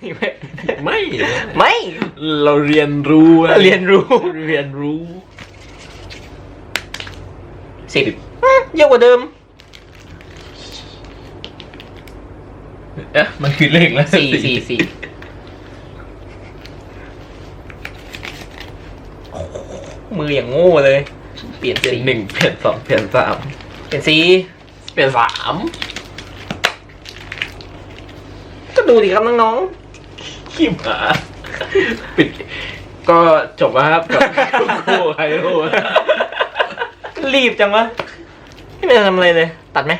ไม่ไม่นะไม่ เราเรียนรู้อะเรียนรู้ เรียนรู้สิบเยอะกว่าเดิมเอ๊ะมันคือเลขแล้วสี่สี่สี่มืออย่างโง่เลย เปลี่ยนเปลี่ยนสีหนึ่งเปลี่ยนสองเปลี่ยนสามเปลี่ยนสีเปลี่ยนสามก็ดูดิครับน้อง ขี้หมาปิด ก็จบแล้วครับกับโก้ไฮโร่ๆรีบจังวะไม่เป็นทำอะไรเลย ตัดไหม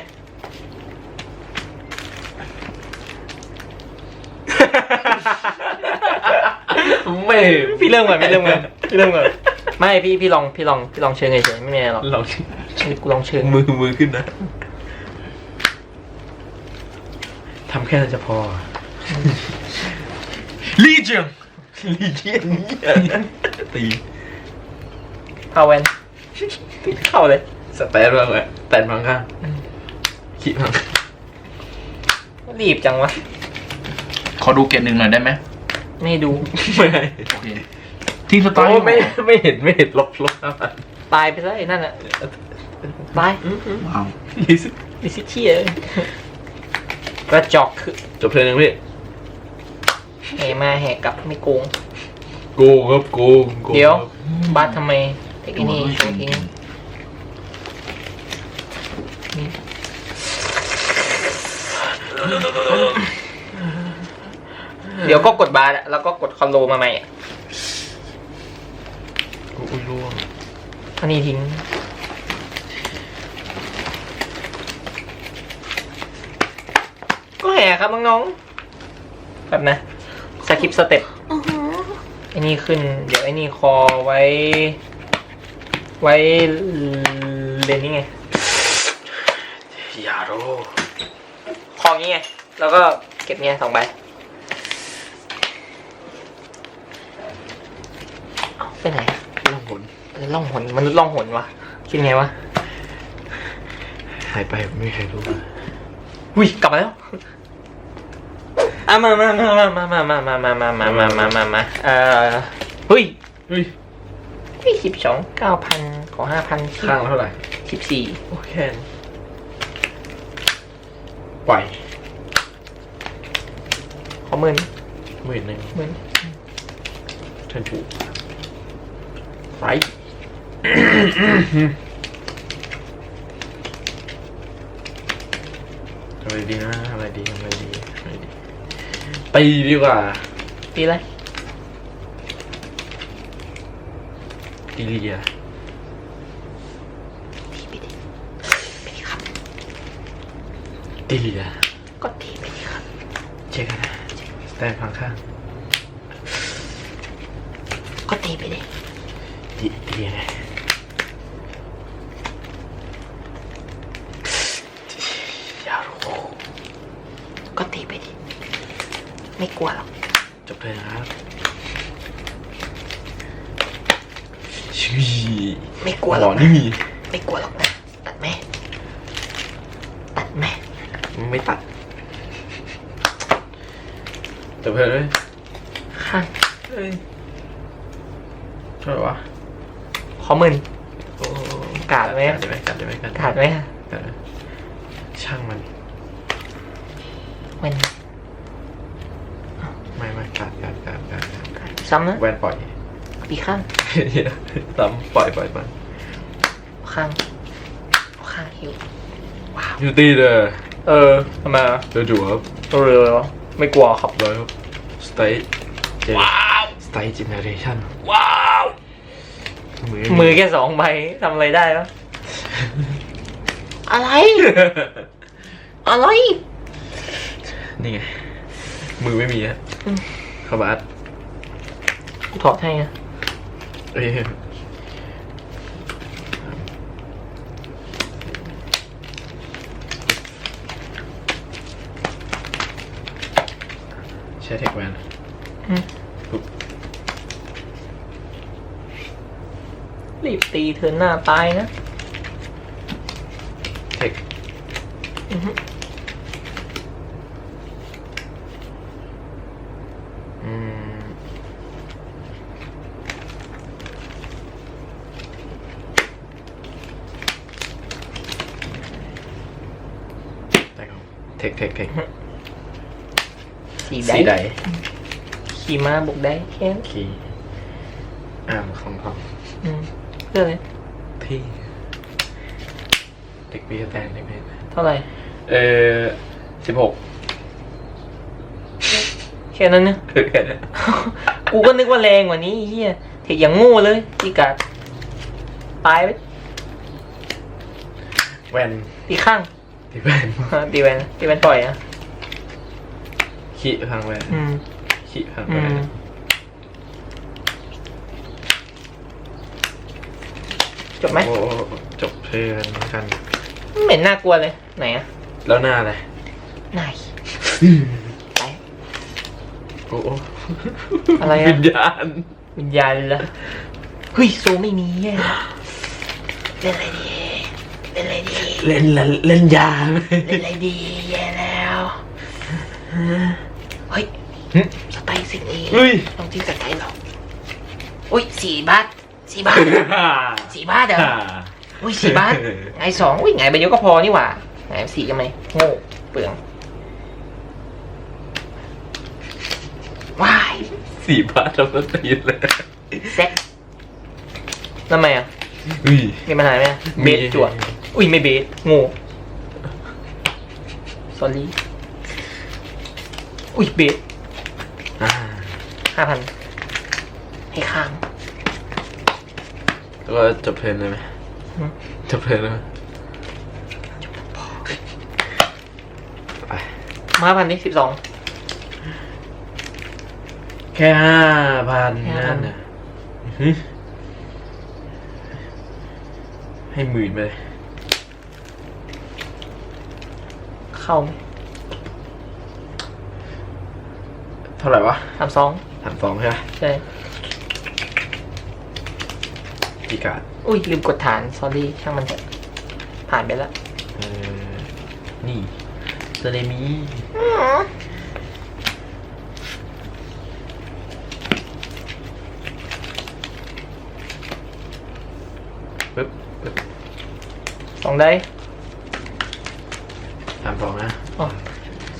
ไม่พี่เริ่มก่อนพี่เริ่มก่อนพี่เริ่มก่อนไม่พี่พี่ลองพี่ลองพี่ลองเชิงเฉยๆไม่มีอะไรหรอกเรากูลองเชิงมือมือขึ้นนะทำแค่นั้นจะพอ ลีเจียงลีเจียงเนี่ยตีเข้าเวนเข้าเลย สแตนบ้างไหมสแตนบางข้างขี้บ้างรีบจังวะ ขอดูเกรดหนึ่งหน่อยได้ไหมไม่ดู ไม่โอเคทีมสไตโอ้ล์ไม่ไม่เห็นไม่เห็นลบลบห้าพันตายไปซะไอ้นั่นอะตายว้าวยี่สิบดิซิเทียกระจอกคือจบเพลงยังพี่ แห่มาแห่กลับไม่โกง โกงครับโกงโกงเดี๋ยวครับบาสทำไมเทคนี่โชว์ทิ้งเดี๋ยวก็กดบาสอะแล้วก็กดคอนโลมาใหม่อะอุ้ยร่วงอันนี้ทิ้ง ก็แห่ครับน้องๆแบบนะ สคิปสเต็ปไอ้นี่ขึ้น เดี๋ยวไอ้นี่คอไว้ ไว้เรียนนี่ไง ยาโรคองี้ไง แล้วก็เก็บเงี้ยสองใบเอ้าไปไหนล่องหนเออล่องหนมนุษย์ล่องหนวะ คิดไงวะ หายไปไม่มีใครรู้อุ้ยกลับมาแล้ว อะมามามามามามามามามามามามามามาเอ่อเฮ้ยเฮ้ยพี่สิบสองเก้าพันขอห้าพันข้างละเท่าไหร่สิบสี่โอเคปล่อยขอหมื่นหมื่นหนึ่งหมื่นเทิร์นถูกไรทำอะไรดีนะทำอะไรดีทำอะไรดีทำอะไรดี ตีดีกว่าปีอะไรตีเลียทีไปดิไปดิครับตีเลียก็ทีไปดิครับเช็คกันนะสแตนพังข้างก็ตีไปดิตีตียังไงยารู้ ก็ตีไปดิ ไม่กลัวหรอก จบเลยนะครับชิวไม่กลัวหหรมออกนี่นะมีไม่กลัวหรอกนะตัดแม่ตัดแม่ไม่ตัดจบเลยเลยข้างเฮ้ยเท่าไหร่วะขอหมื่น โอ้กาดไหม กัดได้ไหมกัดได้ไหมกัดขาดไหมกัดได้ไหมช่างมัน มัน ไม่ไม่กัดกัดกัดกัดกัด ซ้ำนะแวนปล่อยปีข้างเดี๋ยวซ้ำปล่อยปล่อยมันข้างเอาข้างคิวว้าวยูตีเลยเออทำไมอะเดี๋ยวดูครับเร็วๆไม่กลัวครับร้อยครับสเตย์ว้าวสเตย์เจเนเรชั่นว้าวมือมือแค่สองใบทำอะไรได้แล้วอะไร อะไร นี่ไง มือไม่มีฮะอืมขบาด กูถอดให้อะเอ้ยใช้เทคแวนอืมปุ๊บรีบตีเธอหน้าตายนะเทค อือฮึ เทคเทคเทคสีสีได้ใดขี่ม้าบุกได้แค่นั้นคีอ่านของของอืมเรื่องอะไรที่เด็กพี่แตงเด็กพี่เท่าไหร่เออสิบหกแค่นั้นเนี่ยกูก็นึกว่าแรงกว่านี้ไอ้เฮียเทคอย่างโง่เลยตีกัดตายไปแวนตีข้าง ที่แวนตีแวนตีแวนต่อยอะขี้พังแวนอืม ขี้พังอืแวนม จบไหมโอ้จบเพลินกัน ไม่เห็นน่ากลัวเลย ไหนอะแล้วหน้าอะไรไหนไป โอ้โอ้อะไรอะ วิญญาณวิญญาณละเฮ้ยโซไม่มีแย่ละเล่นอะไรดีเล่นอะไรดี เล่นละเล่นยาไหมเล่นอะไรดีแย่แล้วเฮ้ยสไตล์สิ่งนี้เฮ้ยต้องทิ้งสไตล์หรอกอุ้ยสี่บาทสี่บาทสี่บาทเหรออุ้ยสี่บาทไงสองอุ้ยไงใบเดียวก็พอนี่หว่าไงสี่กันไหมโง่เปลืองว้ายสี่บาททำตั้งตีเลยเซ็ตทำไมอะ อุ้ย มีปัญหาไหมมีเบสจั่ว อุ้ยไม่เบสโง่ sorry อุ้ยเบสอ่าห้าพันให้ข้างแล้วก็จบเพลินเลยไหมอืมจบเพลินเลยไหมไปมาพันนี่สิบสองแค่ห้าพันแค่5,000นั่นน่ะอื้อหือให้หมื่นไปเลย เข้าไหมเท่าไหร่วะสามสองสามสองใช่ไหมใช่ กี่การ์ดอุ้ยลืมกดฐาน sorry ช่างมันเถอะผ่านไปแล้วเออนี่เซเลมีปึ๊บปึ๊บสองได้ สามสองนะอ๋อ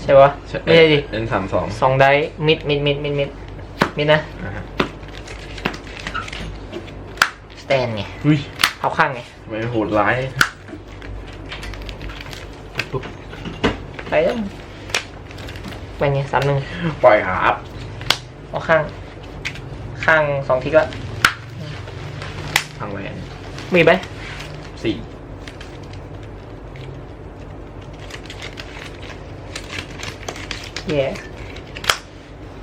ใช่ปะไม่ใช่ดิเป็นสามสองสองได้มิดมิดมิดมิดมิดมิดนะอ่าฮะสแตนไงอุ้ยเข้าข้างไงทำไมโหดร้ายปุ๊บไปแล้วเป็นไงสามหนึ่งปล่อยครับเอาข้าง ข้างสองทิกละทางแหวนมีไหมสี่ แย่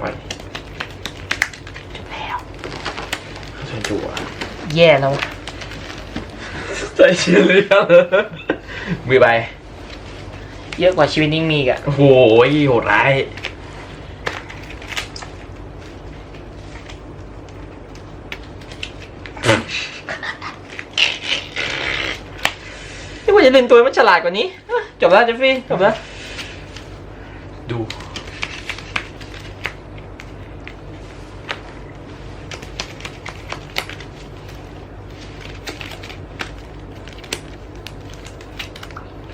ปล่อยแล้วเข้าชนจั่วแย่แล้วใจเชียร์เลยครับมือใบเยอะกว่าชีวิตนิ่งมีอีกอะโอ้โหโหดร้ายนี่ว่าจะเล่นตัวมันฉลาดกว่านี้อะจบแล้วเจฟฟี่ จบแล้ว ดู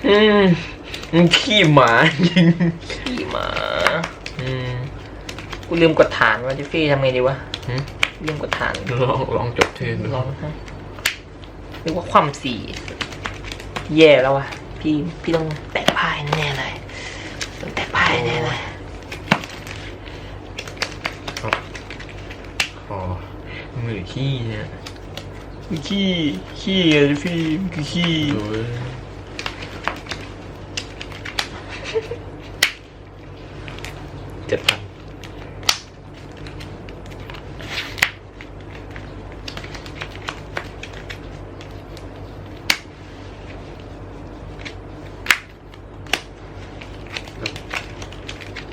อืมมันขี้หมาจริงขี่มา อืมกูลืมกดฐานว่าเจฟฟี่ทำไงดีวะหืมลืมกดฐานลองลองจบเทิร์นดูลองฮะนึกว่าความสี่แย่แล้ววะพี่พี่ต้องแตกพ่ายแน่เลยต้องแตกพ่ายแน่เลยคอมือขี้เนี่ยขี้ขี้อะเจฟฟี่คือขี้ ดูเว้ยเจ็ดพัน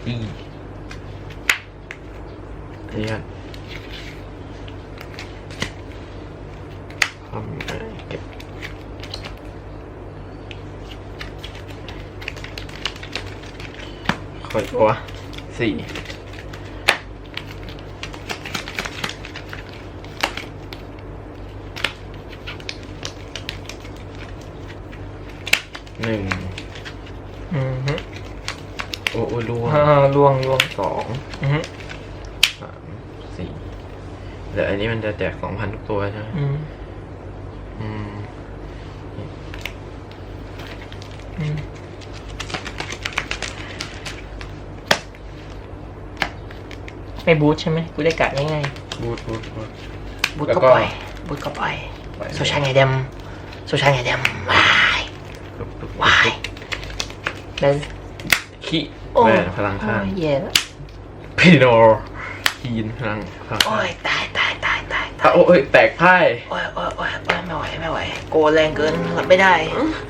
อีอันนี้กันทำอะไรเก็บ คอยตัวสี่หนึ่งอืมฮึล่วงล่วงสองอือฮึสามสี่เดี๋ยวอันนี้มันจะแจกสองพันทุกตัวใช่ไหมอืมอืม อืม ไม่บูทใช่ไหมกูได้กะง่ายบูทบูทบูท ๆบูทแล้วก็ก็ ปล่อยบูทก็ปล่อยปล่อยโซชาไงเดมโซชาไงเดมวายปุ๊บปุ๊บวายแล้วขี้โอ้แม่พลังข้างโอ้ยแย่แล้วพีโนฮีนพลังพลังโอ้ข้างยตายตายตายตายอะโอ้ยแตกพ่ายโอ้ยโอ้ยโอ้ยโอ้ยไม่ไหว ไม่ไหว โกแรงเกินรับไม่ได้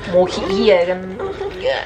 โมขี้เหี้ยกันเหี้ย